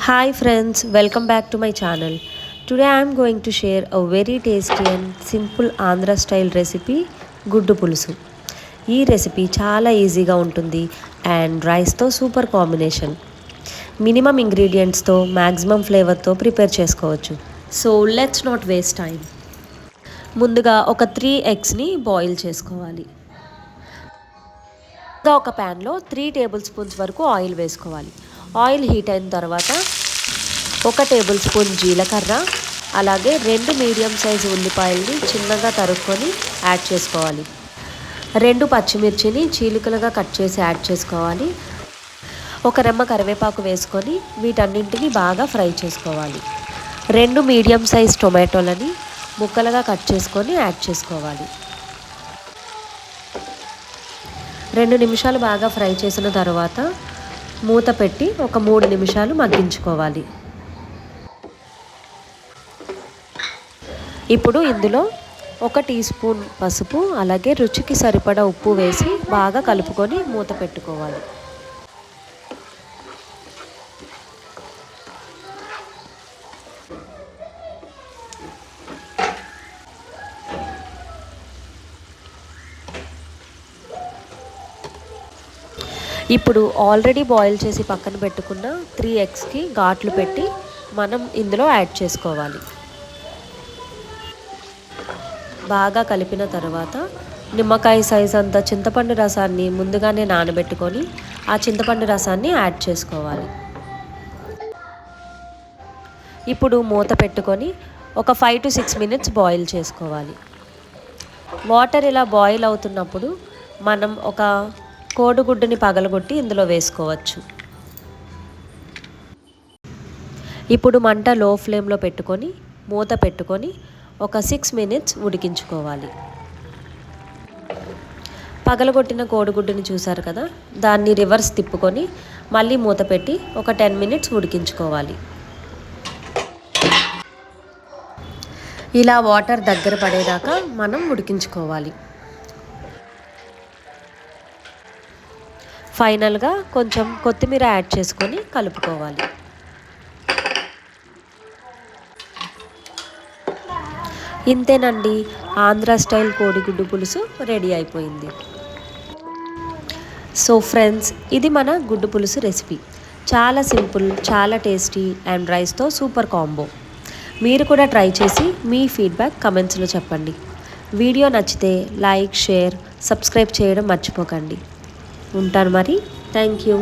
Hi friends, welcome back to my channel. Today I am going to share a very tasty and simple Andhra style recipe గుడ్డు పులుసు. ఈ recipe చాలా ఈజీగా ఉంటుంది and రైస్తో super combination minimum ఇంగ్రీడియంట్స్తో maximum ఫ్లేవర్తో ప్రిపేర్ చేసుకోవచ్చు. So let's not waste time ముందుగా ఒక త్రీ ఎగ్స్ని బాయిల్ చేసుకోవాలి. ఇంకా ఒక ప్యాన్లో త్రీ టేబుల్ స్పూన్స్ వరకు ఆయిల్ వేసుకోవాలి. ఆయిల్ హీట్ అయిన తర్వాత ఒక టేబుల్ స్పూన్ జీలకర్ర అలాగే రెండు మీడియం సైజు ఉల్లిపాయల్ని చిన్నగా తరుక్కొని యాడ్ చేసుకోవాలి. రెండు పచ్చిమిర్చిని చీలికలుగా కట్ చేసి యాడ్ చేసుకోవాలి. ఒక రెమ్మ కరివేపాకు వేసుకొని వీటన్నింటిని బాగా ఫ్రై చేసుకోవాలి. రెండు మీడియం సైజ్ టొమాటోలని ముక్కలుగా కట్ చేసుకొని యాడ్ చేసుకోవాలి. రెండు నిమిషాలు బాగా ఫ్రై చేసిన తర్వాత మూత పెట్టి ఒక మూడు నిమిషాలు మగ్గించుకోవాలి. ఇప్పుడు ఇందులో ఒక టీ స్పూన్ పసుపు అలాగే రుచికి సరిపడా ఉప్పు వేసి బాగా కలుపుకొని మూత పెట్టుకోవాలి. ఇప్పుడు ఆల్రెడీ బాయిల్ చేసి పక్కన పెట్టుకున్న త్రీ ఎగ్స్కి ఘాట్లు పెట్టి మనం ఇందులో యాడ్ చేసుకోవాలి. బాగా కలిపిన తర్వాత నిమ్మకాయ సైజ్ అంత చింతపండు రసాన్ని ముందుగానే నానబెట్టుకొని ఆ చింతపండు రసాన్ని యాడ్ చేసుకోవాలి. ఇప్పుడు మూత పెట్టుకొని ఒక five to six minutes boil చేసుకోవాలి. వాటర్ ఇలా బాయిల్ అవుతున్నప్పుడు మనం ఒక కోడిగుడ్డుని పగలగొట్టి ఇందులో వేసుకోవచ్చు. ఇప్పుడు మంట లో ఫ్లేమ్లో పెట్టుకొని మూత పెట్టుకొని ఒక సిక్స్ మినిట్స్ ఉడికించుకోవాలి. పగలగొట్టిన కోడిగుడ్డుని చూసారు కదా? దాన్ని రివర్స్ తిప్పుకొని మళ్ళీ మూత పెట్టి ఒక టెన్ మినిట్స్ ఉడికించుకోవాలి. ఇలా వాటర్ దగ్గర పడేదాకా మనం ఉడికించుకోవాలి. ఫైనల్గా కొంచెం కొత్తిమీర యాడ్ చేసుకొని కలుపుకోవాలి. ఇంతేనండి ఆంధ్ర స్టైల్ కోడిగుడ్డు పులుసు రెడీ అయిపోయింది. సో ఫ్రెండ్స్ ఇది మన గుడ్డు పులుసు రెసిపీ. చాలా సింపుల్ చాలా టేస్టీ అండ్ రైస్తో సూపర్ కాంబో. మీరు కూడా ట్రై చేసి మీ ఫీడ్బ్యాక్ కమెంట్స్లో చెప్పండి. వీడియో నచ్చితే లైక్ షేర్ సబ్స్క్రైబ్ చేయడం మర్చిపోకండి. ఉంటాను మరి. Thank you